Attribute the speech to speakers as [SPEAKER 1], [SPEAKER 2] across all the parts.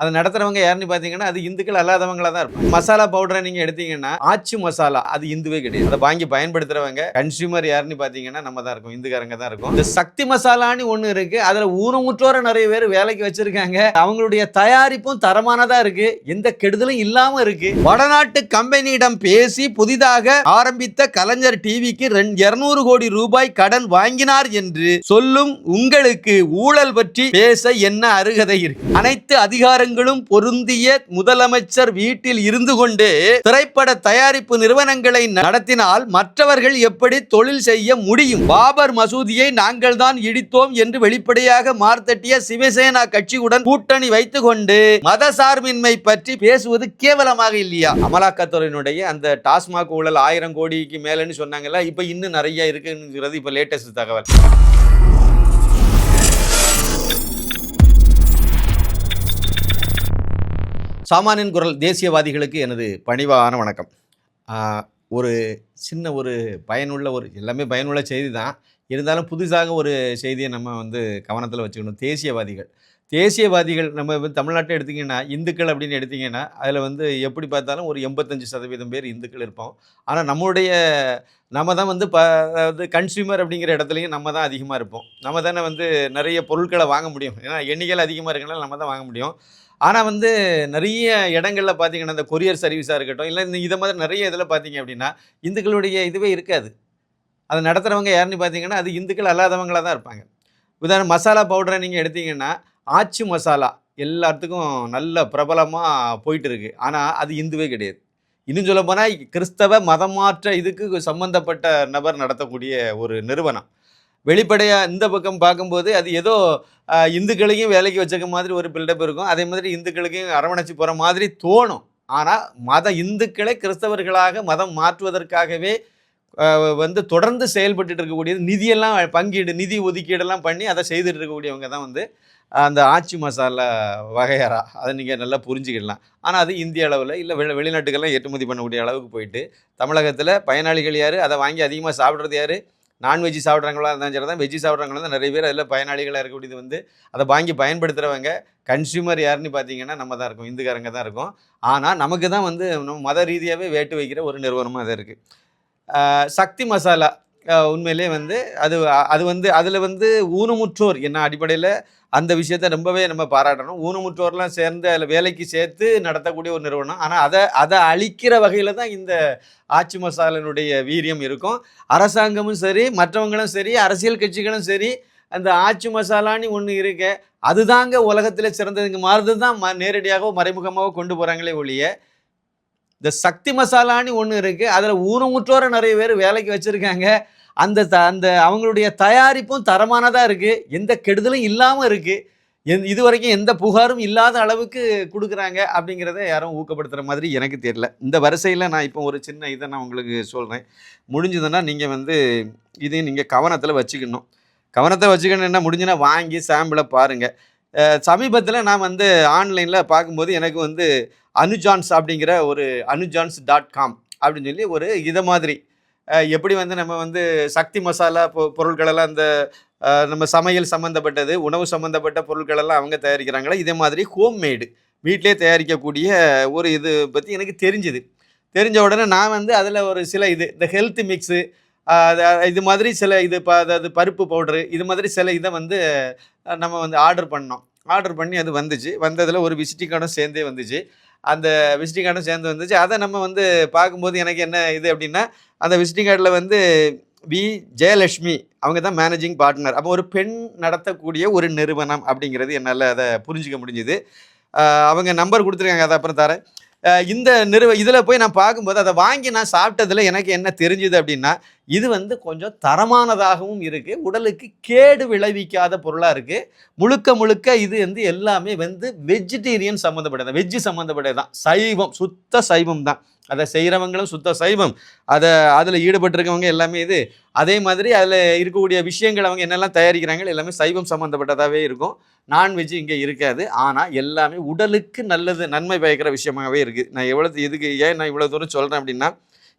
[SPEAKER 1] அதை நடத்துறவங்க யாருன்னு பார்த்தீங்கன்னா அது இந்துக்கள் அல்லாதவங்களா தான் இருக்கும் மசாலா பவுடரை நீங்க எடுத்தீங்கன்னா ஆச்சு மசாலா அது இந்துவே கிடையாது. அதை வாங்கி பயன்படுத்துறவங்க கன்சியூமர் யாருன்னு பார்த்தீங்கன்னா நம்ம தான் இருக்கும். இந்துக்காரங்க தான் இருக்கும். இந்த சக்தி மசாலான்னு ஒன்று இருக்கு. அதுல ஊனமுற்றோர நிறைய பேர் வேலைக்கு வச்சிருக்காங்க. அவங்களுடைய தயாரிப்பும் தரமானதா இருக்கு. எந்த கெடுதலும் இல்லாம இருக்கு. வடநாட்டு கம்பெனியிடம் பேசி புதிதாக ஆரம்பித்த கலைஞர் டிவிக்கு இருநூறு கோடி ரூபாய் கடன் வாங்கினார் என்று சொல்லும் உங்களுக்கு ஊழல் பற்றி பேச என்ன அருகதை இருக்கு? அனைத்து அதிகாரங்களும் பொருந்திய முதலமைச்சர் வீட்டில் இருந்து கொண்டு திரைப்பட தயாரிப்பு நிறுவனங்களை நடத்தினால் மற்றவர்கள் எப்படி தொழில் செய்ய முடியும்? பாபர் மசூதியை நாங்கள் தான் இடித்தோம் என்று வெளிப்படையாக மார்த்தட்டிய சிவசேனா கட்சியுடன் கூட்டணி வைத்துக் கொண்டு மதசார்பின்மை பற்றி பேசுவது கேவலமாக இல்லையா? அமலாக்கத்துறையினுடைய அந்த டாஸ்மாக் ஊழல் ஆயிரம் கோடிக்கு மேலன்னு சொன்னாங்கல்ல இப்ப இன்னும் நிறைய இருக்குங்கிறது இப்ப லேட்டஸ்ட் தகவல். சாமானியன் குரல் தேசியவாதிகளுக்கு எனது பணிவான வணக்கம். ஒரு சின்ன ஒரு பயனுள்ள ஒரு எல்லாமே பயனுள்ள செய்தி தான். இருந்தாலும் புதுசாக ஒரு செய்தியை நம்ம வந்து கவனத்தில் வச்சுக்கணும். தேசியவாதிகள். தேசியவாதிகள் நம்ம வந்து தமிழ்நாட்டை எடுத்தீங்கன்னா இந்துக்கள் அப்படின்னு எடுத்தீங்கன்னா அதில் வந்து எப்படி பார்த்தாலும் ஒரு எண்பத்தஞ்சு சதவீதம் பேர் இந்துக்கள் இருப்போம். ஆனால் நம்மளுடைய நம்ம தான் வந்து ப அதாவது கன்சியூமர் அப்படிங்கிற இடத்துலையும் நம்ம தான் அதிகமாக இருப்போம். நம்ம தானே வந்து நிறைய பொருட்களை வாங்க முடியும். ஏன்னா எண்ணிக்கையில் அதிகமாக இருக்கனால நம்ம தான் வாங்க முடியும். ஆனால் வந்து நிறைய இடங்களில் பார்த்தீங்கன்னா இந்த கொரியர் சர்வீஸாக இருக்கட்டும் இல்லை இந்த இதை மாதிரி நிறைய இதில் பார்த்தீங்க அப்படின்னா இந்துக்களுடைய இதுவே இருக்காது. அதை நடத்துகிறவங்க யாருன்னு பார்த்தீங்கன்னா அது இந்துக்கள் அல்லாதவங்களாக தான் இருப்பாங்க. உதாரணம் மசாலா பவுடரை நீங்கள் எடுத்தீங்கன்னா ஆச்சு மசாலா எல்லாத்துக்கும் நல்ல பிரபலமாக போயிட்டு இருக்கு ஆனால் அது இந்துவே கிடையாது. இன்னும் சொல்ல போனால் கிறிஸ்தவ மதமாற்ற இதுக்கு சம்மந்தப்பட்ட நபர் நடத்தக்கூடிய ஒரு நிறுவனம். வெளிப்படையாக இந்த பக்கம் பார்க்கும்போது அது ஏதோ இந்துக்களையும் வேலைக்கு வச்சுக்க மாதிரி ஒரு பில்டப் இருக்கும். அதே மாதிரி இந்துக்களுக்கும் அரவணைச்சு போகிற மாதிரி தோணும். ஆனால் மத இந்துக்களை கிறிஸ்தவர்களாக மதம் மாற்றுவதற்காகவே வந்து தொடர்ந்து செயல்பட்டு இருக்கக்கூடியது நிதியெல்லாம் பங்கீடு நிதி ஒதுக்கீடெல்லாம் பண்ணி அதை செய்துட்டு இருக்கக்கூடியவங்க தான் வந்து அந்த ஆச்சி மசாலா வகையறா அதை நீங்கள் நல்லா புரிஞ்சுக்கிடலாம் ஆனால் அது இந்திய அளவில் இல்லை வெளி வெளிநாட்டுக்கெல்லாம் ஏற்றுமதி பண்ணக்கூடிய அளவுக்கு போயிட்டு தமிழகத்தில் பயனாளிகள் யார்? அதை வாங்கி அதிகமாக சாப்பிட்றது யார்? நான்வெஜ் சாப்பிட்றவங்களா இருந்தாலும் சரி தான் வெஜ்ஜி சாப்பிட்றவங்களா தான் நிறைய பேர் அதில் பயனாளிகளாக இருக்கக்கூடியது வந்து அதை வாங்கி பயன்படுத்துகிறவங்க கன்சியூமர் யாருன்னு பார்த்தீங்கன்னா நம்ம தான் இருக்கும் இந்துக்காரங்க தான் இருக்கும். ஆனால் நமக்கு தான் வந்து நம்ம மத ரீதியாகவே வேட்டு வைக்கிற ஒரு நிறுவனமாக அது இருக்குது சக்தி மசாலா உண்மையிலே வந்து அது அது வந்து அதில் வந்து ஊனமுற்றோர் என்ன அடிப்படையில் அந்த விஷயத்தை ரொம்பவே நம்ம பாராட்டணும். ஊனமுற்றோர்லாம் சேர்ந்து அதில் வேலைக்கு சேர்த்து நடத்தக்கூடிய ஒரு நிறுவனம். ஆனால் அதை அதை அழிக்கிற வகையில் தான் இந்த ஆட்சி மசாலனுடைய வீரியம் இருக்கும். அரசாங்கமும் சரி மற்றவங்களும் சரி அரசியல் கட்சிகளும் சரி அந்த ஆட்சி மசாலான்னு ஒன்று இருக்க அதுதாங்க உலகத்தில் சிறந்ததுங்க மாறுது தான் ம நேரடியாகவோ மறைமுகமாகவோ கொண்டு போகிறாங்களே ஒழிய இந்த சக்தி மசாலான்னு ஒன்று இருக்குது அதில் ஊனமுற்றோரை நிறைய பேர் வேலைக்கு வச்சுருக்காங்க. அந்த த அந்த அவங்களுடைய தயாரிப்பும் தரமானதாக இருக்குது எந்த கெடுதலும் இல்லாமல் இருக்குது எந் இது வரைக்கும் எந்த புகாரும் இல்லாத அளவுக்கு கொடுக்குறாங்க அப்படிங்கிறத யாரும் ஊக்கப்படுத்துகிற மாதிரி எனக்கு தெரியல. இந்த வரிசையில் நான் இப்போ ஒரு சின்ன இதை நான் உங்களுக்கு சொல்கிறேன் முடிஞ்சதுன்னா நீங்கள் வந்து இதையும் நீங்கள் கவனத்தில் வச்சுக்கணும். கவனத்தை வச்சுக்கணும் என்ன? முடிஞ்சுன்னா வாங்கி சாம்பிளை பாருங்கள் சமீபத்தில் நான் வந்து ஆன்லைனில் பார்க்கும்போது எனக்கு வந்து அனுஜான்ஸ் அப்படிங்கிற ஒரு அனுஜான்ஸ் டாட் காம் அப்படின்னு சொல்லி ஒரு இதை மாதிரி எப்படி வந்து நம்ம வந்து சக்தி மசாலா பொ பொருட்களெல்லாம் அந்த நம்ம சமையல் சம்மந்தப்பட்டது உணவு சம்மந்தப்பட்ட பொருட்களெல்லாம் அவங்க தயாரிக்கிறாங்களா இதே மாதிரி ஹோம்மேடு. வீட்டிலே தயாரிக்கக்கூடிய ஒரு இது பற்றி எனக்கு தெரிஞ்சுது. தெரிஞ்ச உடனே நான் வந்து அதில் ஒரு சில இது இந்த ஹெல்த் மிக்ஸு இது மாதிரி சில இது ப அதாவது பருப்பு பவுட்ரு இது மாதிரி சில இதை வந்து நம்ம வந்து ஆர்டர் பண்ணோம். ஆர்டர் பண்ணி அது வந்துச்சு. வந்ததில் ஒரு விசிட்டிங் கார்டும் சேர்ந்தே வந்துச்சு. அந்த விசிட்டிங் கார்டும் சேர்ந்து வந்துச்சு. அதை நம்ம வந்து பார்க்கும்போது எனக்கு என்ன இது அப்படின்னா அந்த விசிட்டிங் கார்டில் வந்து வி. ஜெயலட்சுமி அவங்க தான் மேனேஜிங் பார்ட்னர் அப்போ ஒரு பெண் நடத்தக்கூடிய ஒரு நிறுவனம் அப்படிங்கிறது என்னால் அதை புரிஞ்சிக்க முடிஞ்சுது. அவங்க நம்பர் கொடுத்துருக்காங்க. அதை அப்புறம் தரேன். இந்த நிறுவ இதில் போய் நான் பார்க்கும்போது அதை வாங்கி நான் சாப்பிட்டதில் எனக்கு என்ன தெரிஞ்சுது அப்படின்னா இது வந்து கொஞ்சம் தரமானதாகவும் இருக்குது உடலுக்கு கேடு விளைவிக்காத பொருளாக இருக்குது முழுக்க முழுக்க இது வந்து எல்லாமே வந்து வெஜிடேரியன் சம்மந்தப்பட்டது. வெஜ்ஜு சம்மந்தப்பட்டது தான் சைவம் சுத்த சைவம் தான் அதை செய்கிறவங்களும் சுத்த சைவம். அதை அதில் ஈடுபட்டிருக்கவங்க எல்லாமே இது. அதே மாதிரி அதில் இருக்கக்கூடிய விஷயங்கள் அவங்க என்னெல்லாம் தயாரிக்கிறாங்க எல்லாமே சைவம் சம்மந்தப்பட்டதாகவே இருக்கும். நான்வெஜ் இங்கே இருக்காது. ஆனால் எல்லாமே உடலுக்கு நல்லது நன்மை பயக்கிற விஷயமாகவே இருக்குது நான் எவ்வளோ இதுக்கு ஏன் நான் இவ்வளோ தூரம் சொல்கிறேன் அப்படின்னா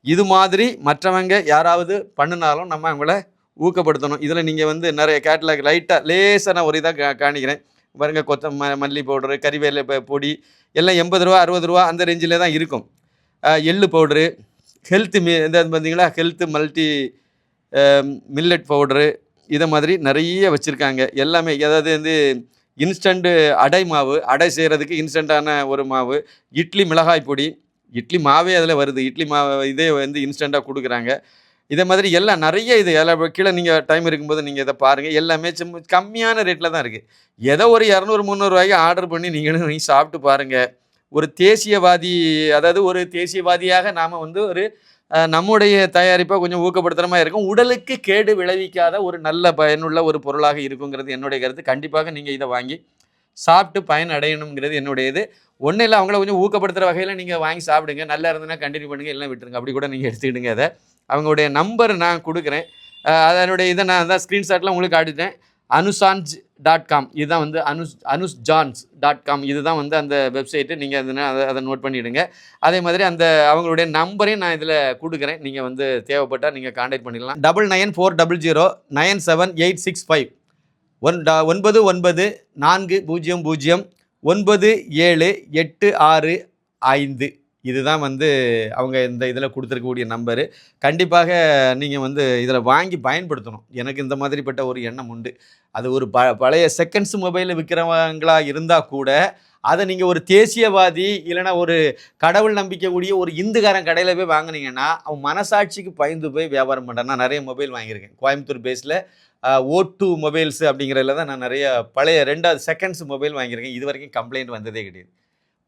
[SPEAKER 1] இது மாதிரி மற்றவங்க யாராவது பண்ணினாலும் நம்ம அவங்கள ஊக்கப்படுத்தணும். இதில் நீங்கள் வந்து நிறைய கேட்லாக் லைட்டாக லேசாக நான் ஒரு இதாக காணிக்கிறேன். பாருங்கள் கொத்த ம மல்லி பவுடரு கறிவேலை பொடி எல்லாம் எண்பது ரூபா அறுபது ரூபா அந்த ரேஞ்சில் தான் இருக்கும். எள்ளு பவுடரு ஹெல்த்து மீ இந்த பார்த்தீங்களா ஹெல்த்து மல்டி மில்லட் பவுடரு இதை மாதிரி நிறைய வச்சுருக்காங்க. எல்லாமே அதாவது வந்து இன்ஸ்டண்ட்டு அடை மாவு அடை செய்கிறதுக்கு இன்ஸ்டண்ட்டான ஒரு மாவு இட்லி மிளகாய் பொடி இட்லி மாவே அதில் வருது. இட்லி மாவு இதே வந்து இன்ஸ்டண்ட்டாக கொடுக்குறாங்க. இதே மாதிரி எல்லாம் நிறைய இது எல்லாம் கீழே நீங்கள் டைம் இருக்கும்போது நீங்கள் இதை பாருங்கள் எல்லாமே சும்மா கம்மியான ரேட்டில் தான் இருக்குது ஏதோ ஒரு இரநூறு முந்நூறுவாய்க்கு ஆர்டர் பண்ணி நீங்களும் நீங்கள் சாப்பிட்டு பாருங்கள் ஒரு தேசியவாதி அதாவது ஒரு தேசியவாதியாக நாம் வந்து ஒரு நம்முடைய தயாரிப்பை கொஞ்சம் ஊக்கப்படுத்துகிற மாதிரி இருக்கும். உடலுக்கு கேடு விளைவிக்காத ஒரு நல்ல பயனுள்ள ஒரு பொருளாக இருக்குங்கிறது என்னுடைய கருத்து. கண்டிப்பாக நீங்கள் இதை வாங்கி சாப்பிட்டு பயன் அடையணுங்கிறது என்னுடைய இது ஒன்றும் இல்லை அவங்கள கொஞ்சம் ஊக்கப்படுத்துகிற வகையில் நீங்கள் வாங்கி சாப்பிடுங்க. நல்லா இருந்ததுன்னா கண்டினியூ பண்ணுங்கள் எல்லாம் விட்டுருங்க. அப்படி கூட நீங்கள் எடுத்துக்கிடுங்க அதை அவங்களுடைய நம்பர் நான் கொடுக்குறேன். அதனுடைய இதை நான் தான் ஸ்க்ரீன்ஷாட்லாம் உங்களுக்கு காட்டிட்டேன். அனுசான்ஜ் டாட் காம் இதுதான் வந்து அனுஸ் அனுஸ் ஜான்ஸ் டாட் காம் இதுதான் வந்து அந்த வெப்சைட்டு நீங்கள் அதை அதை அதை நோட் பண்ணிவிடுங்க அதே மாதிரி அந்த அவங்களுடைய நம்பரையும் நான் இதில் கொடுக்குறேன். நீங்கள் வந்து தேவைப்பட்டால் நீங்கள் காண்டாக்ட் பண்ணிடலாம். Double nine four double zero nine seven eight six five one ட ஒன்பது ஒன்பது நான்கு பூஜ்ஜியம் பூஜ்ஜியம் ஒன்பது ஏழு எட்டு ஆறு ஐந்து. இதுதான் வந்து அவங்க இந்த இதில் கொடுத்துருக்கக்கூடிய நம்பரு. கண்டிப்பாக நீங்கள் வந்து இதில் வாங்கி பயன்படுத்தணும். எனக்கு இந்த மாதிரிப்பட்ட ஒரு எண்ணம் உண்டு. அது ஒரு ப பழைய செகண்ட்ஸ் மொபைலில் விற்கிறவங்களா இருந்தால் கூட அதை நீங்கள் ஒரு தேசியவாதி இல்லைன்னா ஒரு கடவுள் நம்பிக்கைக்கூடிய ஒரு இந்துக்காரன் கடையில் போய் வாங்குனீங்கன்னா அவன் மனசாட்சிக்கு பயந்து போய் வியாபாரம் பண்ணுறேன் நான் நிறைய மொபைல் வாங்கியிருக்கேன். கோயம்புத்தூர் பேஸில் ஓ டூ மொபைல்ஸ் அப்படிங்கிறதுல தான் நான் நிறைய பழைய ரெண்டாவது செகண்ட்ஸ் மொபைல் வாங்கியிருக்கேன். இது வரைக்கும் கம்ப்ளைண்ட் வந்ததே கிடையாது.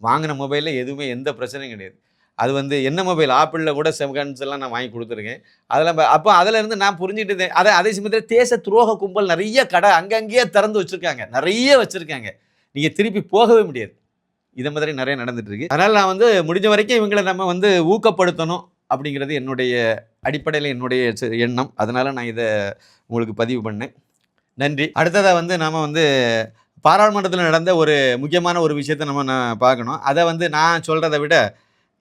[SPEAKER 1] வாங்கின மொபைலில் எதுவுமே எந்த பிரச்சனையும் கிடையாது. அது வந்து என்ன மொபைல் ஆப்பிளில் கூட செகண்ட்ஸ் எல்லாம் நான் வாங்கி கொடுத்துருக்கேன். அதெல்லாம் அப்போ அதில் இருந்து நான் புரிஞ்சுட்டு அதை அதே சமயத்தில் தேச துரோக கும்பல் நிறைய கடை அங்கங்கேயே திறந்து வச்சுருக்காங்க. நிறைய வச்சுருக்காங்க. நீங்கள் திருப்பி போகவே முடியாது. இதை மாதிரி நிறைய நடந்துட்டுருக்கு. அதனால் நான் வந்து முடிஞ்ச வரைக்கும் இவங்களை நம்ம வந்து ஊக்கப்படுத்தணும் அப்படிங்கிறது என்னுடைய அடிப்படையில் என்னுடைய எண்ணம். அதனால் நான் இதை உங்களுக்கு பதிவு பண்ணேன். நன்றி. அடுத்ததாக வந்து நாம் வந்து பாராளுமன்றத்தில் நடந்த ஒரு முக்கியமான ஒரு விஷயத்தை நம்ம நான் பார்க்கணும். அதை வந்து நான் சொல்கிறத விட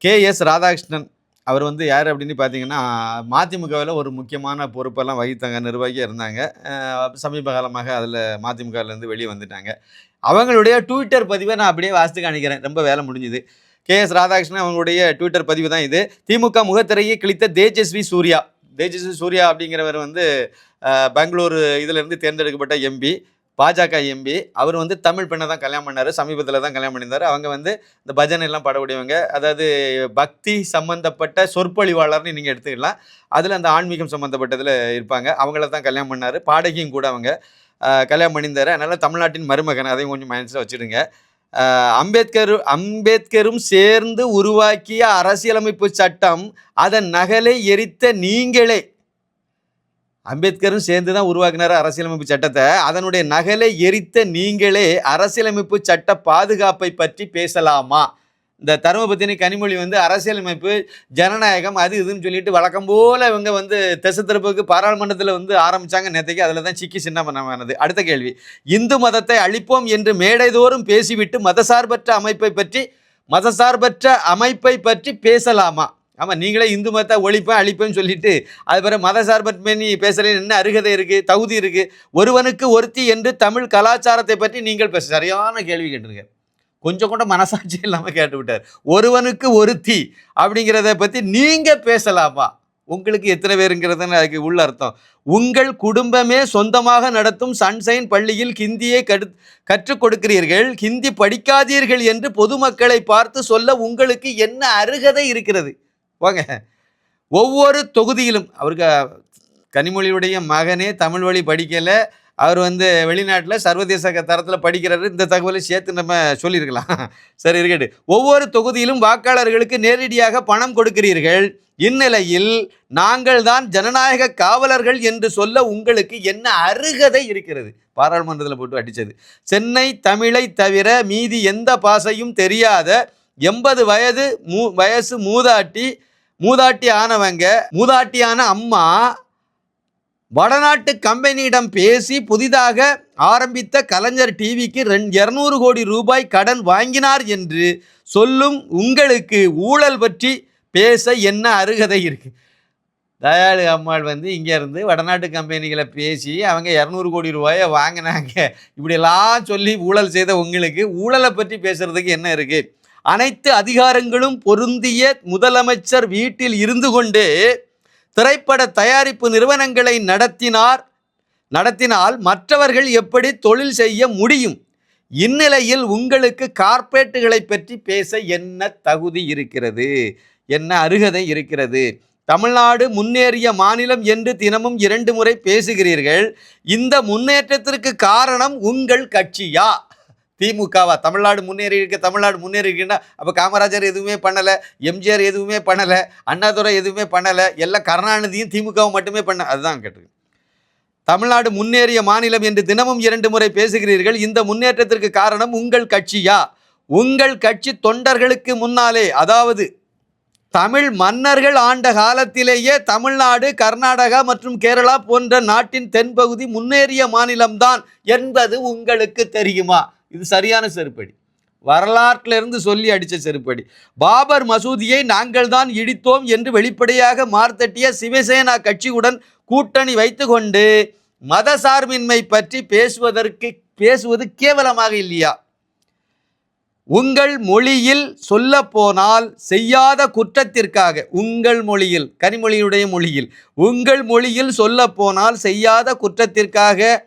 [SPEAKER 1] கே எஸ் ராதாகிருஷ்ணன் அவர் வந்து யார் அப்படின்னு பார்த்தீங்கன்னா மதிமுகவில் ஒரு முக்கியமான பொறுப்பெல்லாம் வகித்தாங்க நிர்வாகியாக இருந்தாங்க. சமீப காலமாக அதில் மதிமுகலேருந்து வெளியே வந்துட்டாங்க. அவங்களுடைய ட்விட்டர் பதிவை நான் அப்படியே வாசித்து காணிக்கிறேன். ரொம்ப வேலை முடிஞ்சுது. கே எஸ் ராதாகிருஷ்ணன் அவங்களுடைய ட்விட்டர் பதிவு தான் இது. திமுக முகத்திரையை கிழித்த தேஜஸ்வி சூர்யா. தேஜஸ்வி சூர்யா அப்படிங்கிறவர் வந்து பெங்களூர் பெங்களூரு இதிலிருந்து தேர்ந்தெடுக்கப்பட்ட எம்பி பாஜக எம்பி அவர் வந்து தமிழ் பெண்ணை தான் கல்யாணம் பண்ணார் சமீபத்தில் தான் கல்யாணம் பண்ணியிருந்தார். அவங்க வந்து இந்த பஜனை எல்லாம் பாடக்கூடியவங்க. அதாவது பக்தி சம்மந்தப்பட்ட சொற்பொழிவாளர்னு நீங்கள் எடுத்துக்கலாம். அதில் அந்த ஆன்மீகம் சம்மந்தப்பட்டதில் இருப்பாங்க. அவங்கள தான் கல்யாணம் பண்ணார். பாடகியும் கூட அவங்க. கல்யாணம் பண்ணியிருந்தார். அதனால் தமிழ்நாட்டின் மருமகன் அதையும் கொஞ்சம் மனசில் வச்சுடுங்க. அம்பேத்கர் அம்பேத்கரும் சேர்ந்து உருவாக்கிய அரசியலமைப்பு சட்டம் அதன் நகலை எரித்த நீங்களே. அம்பேத்கரும் சேர்ந்து தான் உருவாக்கினார் அரசியலமைப்பு சட்டத்தை. அதனுடைய நகலை எரித்த நீங்களே அரசியலமைப்பு சட்ட பாதுகாப்பை பற்றி பேசலாமா? இந்த தருமபத்தினி கனிமொழி வந்து அரசியலமைப்பு ஜனநாயகம் அது இதுன்னு சொல்லிட்டு வழக்கம் போல் இவங்க வந்து திசை திருப்புக்கு பாராளுமன்றத்தில் வந்து ஆரம்பிச்சாங்க. நேற்றுக்கு அதில் தான் சிக்கி சின்னமனமானது அடுத்த கேள்வி. இந்து மதத்தை அழிப்போம் என்று மேடைதோறும் பேசிவிட்டு மதசார்பற்ற அமைப்பை பற்றி மதசார்பற்ற அமைப்பை பற்றி பேசலாமா? ஆமாம் நீங்களே இந்து மதத்தை ஒழிப்பேன் அழிப்பேன்னு சொல்லிட்டு அது பிறகு மதசார்பற்ற நீ பேசுகிறேன் என்ன அருகதை இருக்குது தகுதி இருக்குது ஒருவனுக்கு ஒருத்தி என்று தமிழ் கலாச்சாரத்தை பற்றி நீங்கள் பேச. சரியான கேள்வி கேட்டிருங்க கொஞ்சம் கூட மனசாட்சி இல்லாமல் கேட்டு விட்டார். ஒருவனுக்கு ஒருத்தி அப்படிங்கிறத பற்றி நீங்கள் பேசலாமா? உங்களுக்கு எத்தனை பேருங்கிறதுன்னு அதுக்கு உள்ள அர்த்தம். உங்கள் குடும்பமே சொந்தமாக நடத்தும் சன்சைன் பள்ளியில் ஹிந்தியை கடு கற்றுக் கொடுக்கிறீர்கள். ஹிந்தி படிக்காதீர்கள் என்று பொதுமக்களை பார்த்து சொல்ல உங்களுக்கு என்ன அருகதை இருக்கிறது? போங்க ஒவ்வொரு தொகுதியிலும் அவருக்கு கனிமொழியுடைய மகனே தமிழ் வழி படிக்கலை. அவர் வந்து வெளிநாட்டில் சர்வதேச தரத்தில் படிக்கிறாரு. இந்த தகவலை சேர்த்து நம்ம சொல்லியிருக்கலாம். சரி இருக்கட்டு ஒவ்வொரு தொகுதியிலும் வாக்காளர்களுக்கு நேரடியாக பணம் கொடுக்கிறீர்கள். இந்நிலையில் நாங்கள் தான் ஜனநாயக காவலர்கள் என்று சொல்ல உங்களுக்கு என்ன அருகதை இருக்கிறது? பாராளுமன்றத்தில் போட்டு அடித்தது சென்னை தமிழை தவிர மீதி எந்த பாசையும் தெரியாத எண்பது வயது மூ வயசு மூதாட்டி மூதாட்டி ஆனவங்க மூதாட்டியான அம்மா வடநாட்டு கம்பெனியிடம் பேசி புதிதாக ஆரம்பித்த கலைஞர் டிவிக்கு ரெண் இரநூறு கோடி ரூபாய் கடன் வாங்கினார் என்று சொல்லும் உங்களுக்கு ஊழல் பற்றி பேச என்ன அருகதை இருக்கு? தயாளு அம்மாள் வந்து இங்கேருந்து வடநாட்டு கம்பெனிகளை பேசி அவங்க இரநூறு கோடி ரூபாயை வாங்கினாங்க. இப்படியெல்லாம் சொல்லி ஊழல் செய்த உங்களுக்கு ஊழலை பற்றி பேசுகிறதுக்கு என்ன இருக்குது அனைத்து அதிகாரங்களும் பொருந்திய முதலமைச்சர் வீட்டில் இருந்து கொண்டு திரைப்பட தயாரிப்பு நிறுவனங்களை நடத்தினார். நடத்தினால் மற்றவர்கள் எப்படி தொழில் செய்ய முடியும்? இந்நிலையில் உங்களுக்கு கார்ப்பரேட்டுகளை பற்றி பேச என்ன தகுதி இருக்கிறது? என்ன அருகதை இருக்கிறது? தமிழ்நாடு முன்னேறிய மாநிலம் என்று தினமும் இரண்டு முறை பேசுகிறீர்கள். இந்த முன்னேற்றத்திற்கு காரணம் உங்கள் கட்சியா? திமுகவா? தமிழ்நாடு முன்னேறி இருக்க தமிழ்நாடு முன்னேறி இருக்குன்னா அப்போ காமராஜர் எதுவுமே பண்ணலை எம்ஜிஆர் எதுவுமே பண்ணலை அண்ணாதுரை எதுவுமே பண்ணலை எல்லாம் கருணாநிதியும் திமுகவும் மட்டுமே பண்ண அதுதான் கேட்டு தமிழ்நாடு முன்னேறிய மாநிலம் என்று தினமும் இரண்டு முறை பேசுகிறீர்கள். இந்த முன்னேற்றத்திற்கு காரணம் உங்கள் கட்சியா? உங்கள் கட்சி தொண்டர்களுக்கு முன்னாலே அதாவது தமிழ் மன்னர்கள் ஆண்ட காலத்திலேயே தமிழ்நாடு கர்நாடகா மற்றும் கேரளா போன்ற நாட்டின் தென்பகுதி முன்னேறிய மாநிலம்தான் என்பது உங்களுக்கு தெரியுமா? இது சரியான செருப்படி. வரலாற்றிலிருந்து இருந்து சொல்லி அடித்த செருப்படி. பாபர் மசூதியை நாங்கள் தான் இடித்தோம் என்று வெளிப்படையாக மார்த்தட்டிய சிவசேனா கட்சியுடன் கூட்டணி வைத்துக்கொண்டு மதசார்பின்மை பற்றி பேசுவதற்கு பேசுவது கேவலமாக இல்லையா? உங்கள் மொழியில் சொல்ல போனால் செய்யாத குற்றத்திற்காக உங்கள் மொழியில் கனிமொழியுடைய மொழியில் உங்கள் மொழியில் சொல்ல போனால் செய்யாத குற்றத்திற்காக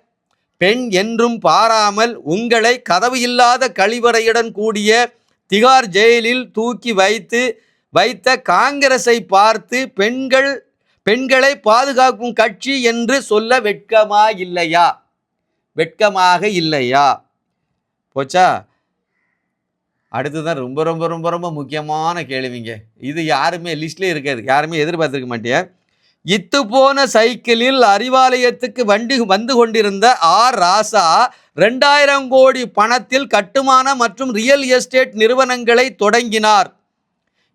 [SPEAKER 1] பெண் என்றும் பாராமல் உங்களை கதவு இல்லாத கழிவறையுடன் கூடிய திகார் ஜெயிலில் தூக்கி வைத்து வைத்த காங்கிரஸை பார்த்து பெண்கள் பெண்களை பாதுகாக்கும் கட்சி என்று சொல்ல வெட்கமா இல்லையா? வெட்கமாக இல்லையா? போச்சா? அடுத்ததான் ரொம்ப ரொம்ப ரொம்ப ரொம்ப முக்கியமான கேள்விங்க. இது யாருமே லிஸ்ட்லேயே இருக்காது. யாருமே எதிர்பார்த்துருக்க மாட்டியா? இத்து போன சைக்கிளில் அறிவாலயத்துக்கு வண்டி வந்து கொண்டிருந்த ஆர் ராசா ரெண்டாயிரம் கோடி பணத்தில் கட்டுமான மற்றும் ரியல் எஸ்டேட் நிறுவனங்களை தொடங்கினார்.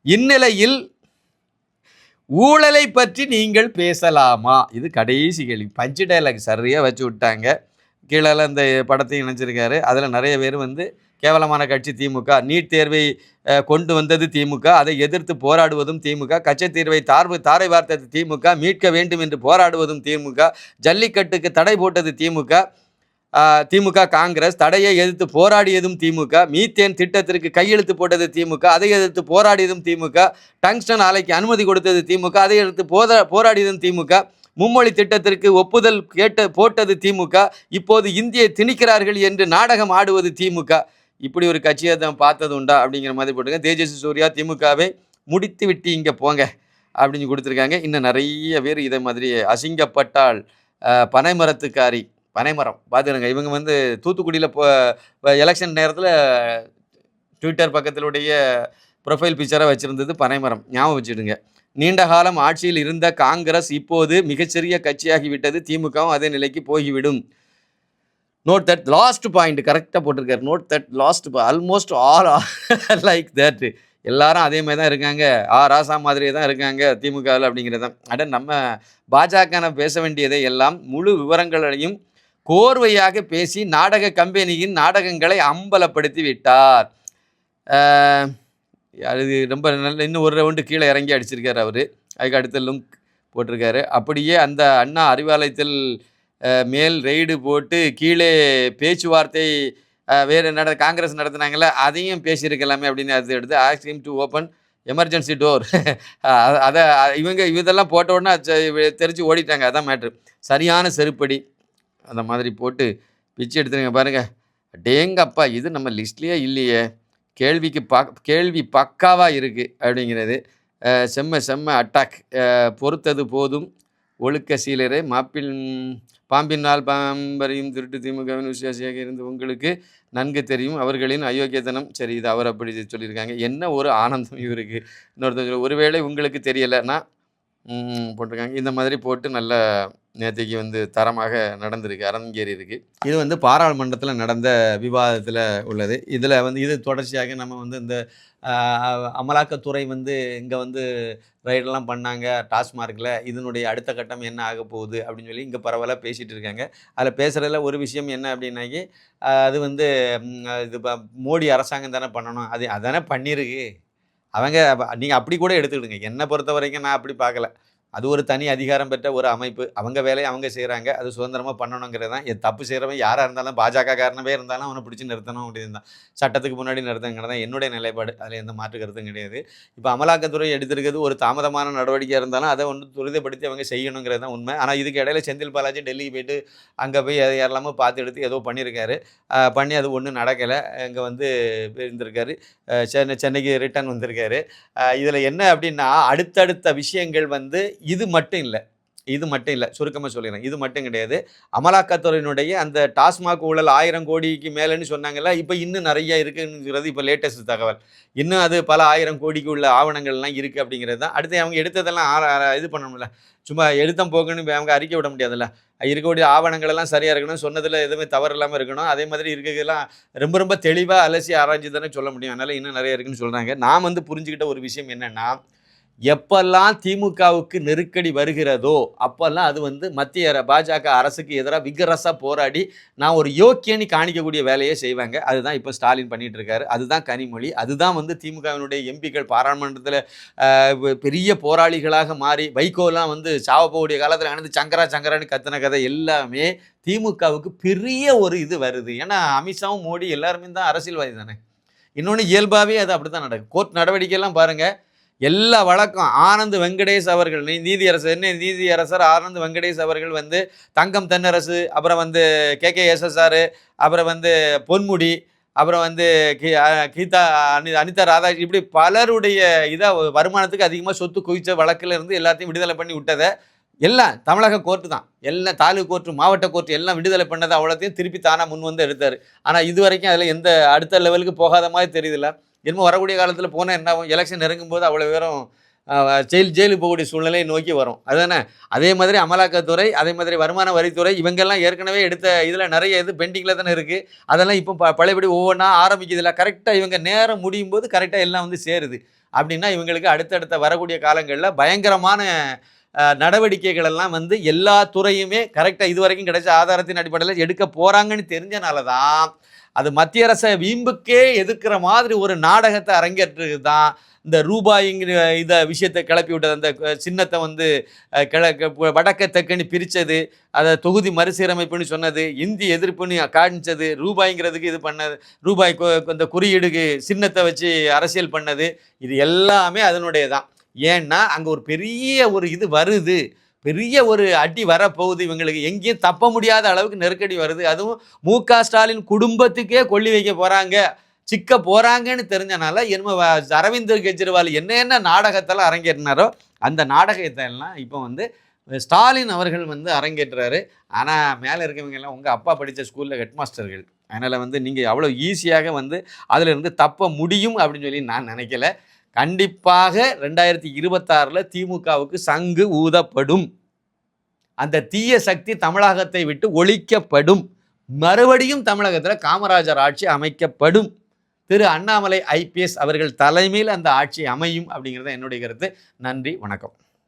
[SPEAKER 1] இந்நிலையில் ஊழலை பற்றி நீங்கள் பேசலாமா? இது கடைசி கேள்வி. பஞ்சு டைலாக் சரியாக வச்சு விட்டாங்க. கீழே இந்த படத்தையும் இணைச்சிருக்காரு அதில் நிறைய பேர் வந்து கேவலமான கட்சி திமுக. நீட் தேர்வை கொண்டு வந்தது திமுக. அதை எதிர்த்து போராடுவதும் திமுக. கச்சை தீர்வை தார்வு தாரை வார்த்தது திமுக. மீட்க வேண்டும் என்று போராடுவதும் திமுக. ஜல்லிக்கட்டுக்கு தடை போட்டது திமுக. திமுக காங்கிரஸ். தடையை எதிர்த்து போராடியதும் திமுக. மீத்தேன் திட்டத்திற்கு கையெழுத்து போட்டது திமுக. அதை எதிர்த்து போராடியதும் திமுக. டங்ஸ்டன் ஆலைக்கு அனுமதி கொடுத்தது திமுக. அதை எதிர்த்து போதா போராடியதும் திமுக. மும்மொழி திட்டத்திற்கு ஒப்புதல் கேட்ட போட்டது திமுக. இப்போது இந்தியை திணிக்கிறார்கள் என்று நாடகம் ஆடுவது திமுக. இப்படி ஒரு கட்சியை தான் பார்த்தது உண்டா அப்படிங்கிற மாதிரி போட்டுங்க தேஜஸ்வி சூர்யா திமுகவை முடித்து விட்டு இங்கே போங்க அப்படின்னு கொடுத்துருக்காங்க. இன்னும் நிறைய பேர் இதை மாதிரி அசிங்கப்பட்டால் பனைமரத்துக்காரி பனைமரம். பார்த்துருங்க இவங்க வந்து தூத்துக்குடியில் இப்போ எலெக்ஷன் நேரத்தில் ட்விட்டர் பக்கத்திலுடைய ப்ரொஃபைல் பிக்சராக வச்சுருந்தது பனைமரம். ஞாபகம் வச்சுடுங்க நீண்ட காலம் ஆட்சியில் இருந்த காங்கிரஸ் இப்போது மிகச்சிறிய கட்சியாகிவிட்டது. திமுகவும் அதே நிலைக்கு போய்விடும் நோட் தட் லாஸ்ட் பாயிண்ட் கரெக்டாக போட்டிருக்காரு. Note that last almost all like that எல்லாரும் அதே மாதிரி தான் இருக்காங்க. ஆ ராசா மாதிரியே தான் இருக்காங்க திமுகவில் அப்படிங்கிறது. தான் அட நம்ம பாஜக பேச வேண்டியதை எல்லாம் முழு விவரங்களையும் கோர்வையாக பேசி நாடக கம்பெனியின் நாடகங்களை அம்பலப்படுத்தி விட்டார். அது ரொம்ப நல்ல இன்னும் ஒரு ரவுண்டு கீழே இறங்கி அடிச்சிருக்காரு அவர். அதுக்கு அடுத்த லுங்க் போட்டிருக்காரு. அப்படியே அந்த அண்ணா அறிவாலயத்தில் மேல் ரெய்டு போட்டு கீழே பேச்சுவார்த்தை வேறு நட காங்கிரஸ் நடத்துனாங்கல்ல அதையும் பேசியிருக்கலாமே அப்படின்னு அது எடுத்து ask him to open emergency door அதை இவங்க இதெல்லாம் போட்ட உடனே தெரிஞ்சு ஓடிட்டாங்க. அதான் மேட்ரு சரியான செருப்படி. அந்த மாதிரி போட்டு பிச்சு எடுத்துருங்க பாருங்கள் டேங்கப்பா இது நம்ம லிஸ்ட்லேயே இல்லையே. கேள்விக்கு பக் கேள்வி பக்காவாக இருக்குது அப்படிங்கிறது. செம்ம செம்ம அட்டாக் பொறுத்தது போதும். ஒழுக்க சீலரே மாப்பின் பாம்பினால் பாம்பரையும் திருட்டு திமுகவின் விசுவாசியாக இருந்து உங்களுக்கு நன்கு தெரியும். அவர்களின் அயோக்கியத்தனம் சரி இது அவர் அப்படி சொல்லியிருக்காங்க. என்ன ஒரு ஆனந்தம் இவருக்கு? இன்னொருத்தர் ஒருவேளை உங்களுக்கு தெரியலைன்னா ம், போட்டிருக்காங்க. இந்த மாதிரி போட்டு நல்ல நேற்றைக்கு வந்து தரமாக நடந்திருக்கு. அரங்கேறி இருக்கு. இது வந்து பாராளுமன்றத்தில் நடந்த விவாதத்தில் உள்ளது. இதில் வந்து இது தொடர்ச்சியாக நம்ம வந்து இந்த அமலாக்கத்துறை வந்து இங்கே வந்து ரைடெல்லாம் பண்ணாங்க. டாஸ்மார்க்கில் இதனுடைய அடுத்த கட்டம் என்ன ஆக போகுது அப்படின்னு சொல்லி இங்கே பரவலாக பேசிகிட்டு இருக்காங்க. அதில் பேசுகிறதில் ஒரு விஷயம் என்ன அப்படின்னாக்கி அது வந்து ம், இது ப- மோடி அரசாங்கம் தானே பண்ணணும். அது அதானே பண்ணியிருக்கு அவங்க நீங்கள் அப்படி கூட எடுத்துக்கிடுங்க. என்னை பொறுத்த வரைக்கும் நான் அப்படி பார்க்கல. அது ஒரு தனி அதிகாரம் பெற்ற ஒரு அமைப்பு. அவங்க வேலையை அவங்க செய்கிறாங்க அது சுதந்திரமாக பண்ணணுங்கிறது தான். என் தப்பு செய்கிறவன் யாராக இருந்தாலும் பாஜக காரணமே இருந்தாலும் அவனை பிடிச்சி நிறுத்தணும் அப்படின்னு தான். சட்டத்துக்கு முன்னாடி நிறுத்தங்கிறது தான் என்னுடைய நிலைப்பாடு. அதில் எந்த மாற்று கருத்தும் கிடையாது. இப்போ அமலாக்கத்துறை எடுத்திருக்கிறது ஒரு தாமதமான நடவடிக்கையாக இருந்தாலும் அதை ஒன்று துரிதப்படுத்தி அவங்க செய்யணுங்கிறது தான் உண்மை. ஆனால் இதுக்கு இடையில செந்தில் பாலாஜி டெல்லிக்கு போயிட்டு அங்கே போய் அதை யாரெல்லாமோ பார்த்து எடுத்து ஏதோ பண்ணியிருக்காரு. பண்ணி அது ஒன்றும் நடக்கலை. அங்கே வந்து இருந்திருக்காரு. சென்னை சென்னைக்கு ரிட்டர்ன் வந்திருக்காரு. இதில் என்ன அப்படின்னா அடுத்தடுத்த விஷயங்கள் வந்து இது மட்டும் இல்லை இது மட்டும் இல்லை சுருக்கமாக சொல்லிடுறேன். இது மட்டும் கிடையாது. அமலாக்கத்துறையினுடைய அந்த டாஸ்மாக் ஊழல் ஆயிரம் கோடிக்கு மேலேன்னு சொன்னாங்கல்ல இப்போ இன்னும் நிறைய இருக்குங்கிறது இப்போ லேட்டஸ்ட் தகவல். இன்னும் அது பல ஆயிரம் கோடிக்கு உள்ள ஆவணங்கள்லாம் இருக்குது அப்படிங்கிறது தான். அடுத்து அவங்க எடுத்ததெல்லாம் இது பண்ணணும்ல. சும்மா எடுத்தம் போக்குன்னு அவங்க அறிக்கை விட முடியாதுல்ல. இருக்கக்கூடிய ஆவணங்கள் எல்லாம் சரியாக இருக்கணும் சொன்னதில் எதுவுமே தவறு இல்லாமல் இருக்கணும். அதே மாதிரி இருக்கிறதெல்லாம் ரொம்ப ரொம்ப தெளிவாக அலசி ஆராய்ச்சி தானே சொல்ல முடியும். அதனால் இன்னும் நிறைய இருக்குன்னு சொல்கிறாங்க நான் வந்து புரிஞ்சுக்கிட்ட ஒரு விஷயம் என்னென்னா எப்பெல்லாம் திமுகவுக்கு நெருக்கடி வருகிறதோ அப்பெல்லாம் அது வந்து மத்திய பாஜக அரசுக்கு எதிராக விகரஸாக போராடி நான் ஒரு யோக்கியன்னு காணிக்கக்கூடிய வேலையை செய்வாங்க. அதுதான் இப்போ ஸ்டாலின் பண்ணிகிட்டு இருக்காரு அதுதான் கனிமொழி. அதுதான் வந்து திமுகவினுடைய எம்பிக்கள் பாராளுமன்றத்தில் பெரிய போராளிகளாக மாறி வைகோலாம் வந்து சாவ காலத்தில் அணைந்து சங்கரா சங்கரான்னு கத்தின கதை எல்லாமே திமுகவுக்கு பெரிய ஒரு இது வருது. ஏன்னா அமித்ஷாவும் மோடி எல்லாருமே தான் அரசியல்வாதி தானே. இன்னொன்று இயல்பாகவே அது அப்படி தான் நடக்கும். கோர்ட் நடவடிக்கையெல்லாம் பாருங்கள் எல்லா வழக்கம். ஆனந்த் வெங்கடேஷ் அவர்கள் நீதியரசர் என்ன நீதியரசர்? ஆனந்த் வெங்கடேஷ் அவர்கள் வந்து தங்கம் தென்னரசு அப்புறம் வந்து கே. கே. எஸ்எஸ்ஆர் அப்புறம் வந்து பொன்முடி அப்புறம் வந்து கி- கீதா அனி அனிதா ராதா இப்படி பலருடைய இதை வருமானத்துக்கு அதிகமாக சொத்து குவிச்ச வழக்கில் இருந்து எல்லாத்தையும் விடுதலை பண்ணி விட்டதை எல்லாம் தமிழக கோர்ட்டு தான். எல்லாம் தாலுக் கோர்ட்டு மாவட்ட கோர்ட்டு எல்லாம் விடுதலை பண்ணதை அவ்வளோத்தையும் திருப்பி தானாக முன் வந்து எடுத்தார். ஆனால் இது வரைக்கும் அதில் எந்த அடுத்த லெவலுக்கு போகாத மாதிரி தெரியுதுல்ல. என்னமோ வரக்கூடிய காலத்தில் போனால் என்ன ஆகும்? எலெக்ஷன் நெருங்கும் போது அவ்வளோ பேரும் ஜெயில் ஜெயிலுக்கு போகக்கூடிய சூழ்நிலையை நோக்கி வரும். அதுதானே அதே மாதிரி அமலாக்கத்துறை அதே மாதிரி வருமான வரித்துறை இவங்கெல்லாம் ஏற்கனவே எடுத்த இதில் நிறைய இது பெண்டிங்கில் தானே இருக்குது அதெல்லாம் இப்போ ப பழையபடி ஒவ்வொன்றா ஆரம்பிக்கிறதுல கரெக்டாக இவங்க நேரம் முடியும் போது கரெக்டாக எல்லாம் வந்து சேருது. அப்படின்னா இவங்களுக்கு அடுத்தடுத்த வரக்கூடிய காலங்களில் பயங்கரமான நடவடிக்கைகள் எல்லாம் வந்து எல்லா துறையுமே கரெக்டாக இது வரைக்கும் கிடைச்ச ஆதாரத்தின் அடிப்படையில் எடுக்க போகிறாங்கன்னு தெரிஞ்சனால தான் அது மத்திய அரசை வீம்புக்கே எதிர்க்கிற மாதிரி ஒரு நாடகத்தை அரங்கேற்றது தான் இந்த ரூபாய்ங்கிற இதை விஷயத்தை கிளப்பி விட்டது அந்த சின்னத்தை வந்து அஹ், கிழக்கு வடக்க தெக்குன்னு பிரித்தது அதை தொகுதி மறுசீரமைப்புன்னு சொன்னது இந்தி எதிர்ப்புன்னு காணிச்சது ரூபாய்ங்கிறதுக்கு இது பண்ணது ரூபாய் இந்த குறியீடுக்கு சின்னத்தை வச்சு அரசியல் பண்ணது இது எல்லாமே அதனுடைய தான் ஏன்னா அங்கே ஒரு பெரிய ஒரு இது வருது. பெரிய ஒரு அடி வரப்போகுது. இவங்களுக்கு எங்கேயும் தப்ப முடியாத அளவுக்கு நெருக்கடி வருது. அதுவும் மு க ஸ்டாலின் குடும்பத்துக்கே கொள்ளி வைக்க போகிறாங்க சிக்க போகிறாங்கன்னு தெரிஞ்சனால என்ன அரவிந்தர் கெஜ்ரிவால் என்ன என்ன நாடகத்தெல்லாம் அரங்கேற்றினாரோ அந்த நாடகத்தை எல்லாம் இப்போ வந்து ஸ்டாலின் அவர்கள் வந்து அரங்கேற்றுறாரு ஆனால் மேலே இருக்கவங்க எல்லாம் உங்கள் அப்பா படித்த ஸ்கூலில் ஹெட்மாஸ்டர்கள். அதனால் வந்து நீங்கள் அவ்வளோ ஈஸியாக வந்து அதில் இருந்து தப்ப முடியும் அப்படின்னு சொல்லி நான் நினைக்கல. கண்டிப்பாக ரெண்டாயிரத்தி இருபத்தாறில் திமுகவுக்கு சங்கு ஊதப்படும். அந்த தீய சக்தி தமிழகத்தை விட்டு ஒழிக்கப்படும். மறுபடியும் தமிழகத்தில் காமராஜர் ஆட்சி அமைக்கப்படும். திரு அண்ணாமலை ஐபிஎஸ் அவர்கள் தலைமையில் அந்த ஆட்சி அமையும் அப்படிங்கிறது என்னுடைய கருத்து. நன்றி வணக்கம்.